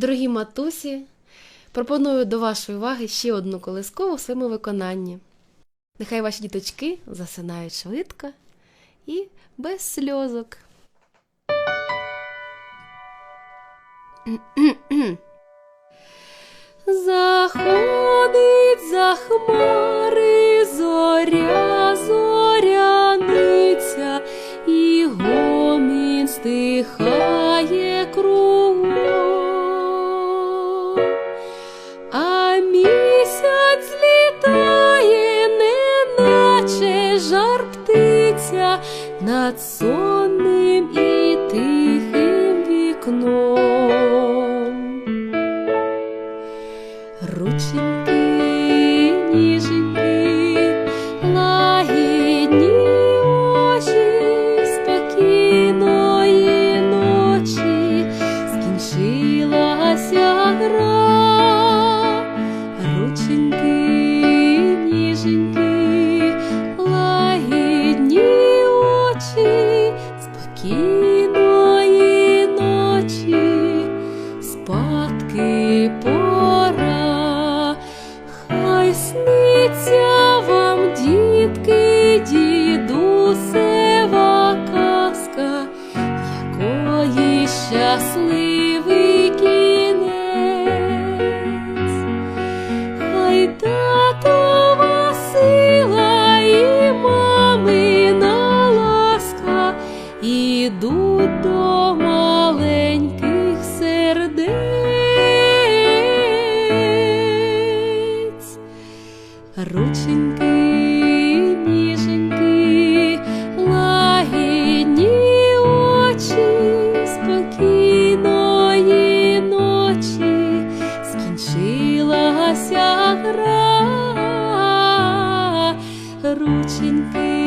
Дорогі матусі, пропоную до вашої уваги ще одну колискову в своєму виконанні. Нехай ваші діточки засинають швидко і без сльозок. Заходить за хмари над сонним і тихим вікном. Спадки пора, хай сниться вам, дітки, дідусева казка, якої щасливий кінець, хай татова сила і мамина ласка ідуть до. рученьки, ніженьки, лагідні очі, спокійної ночі, скінчилася гра, рученьки.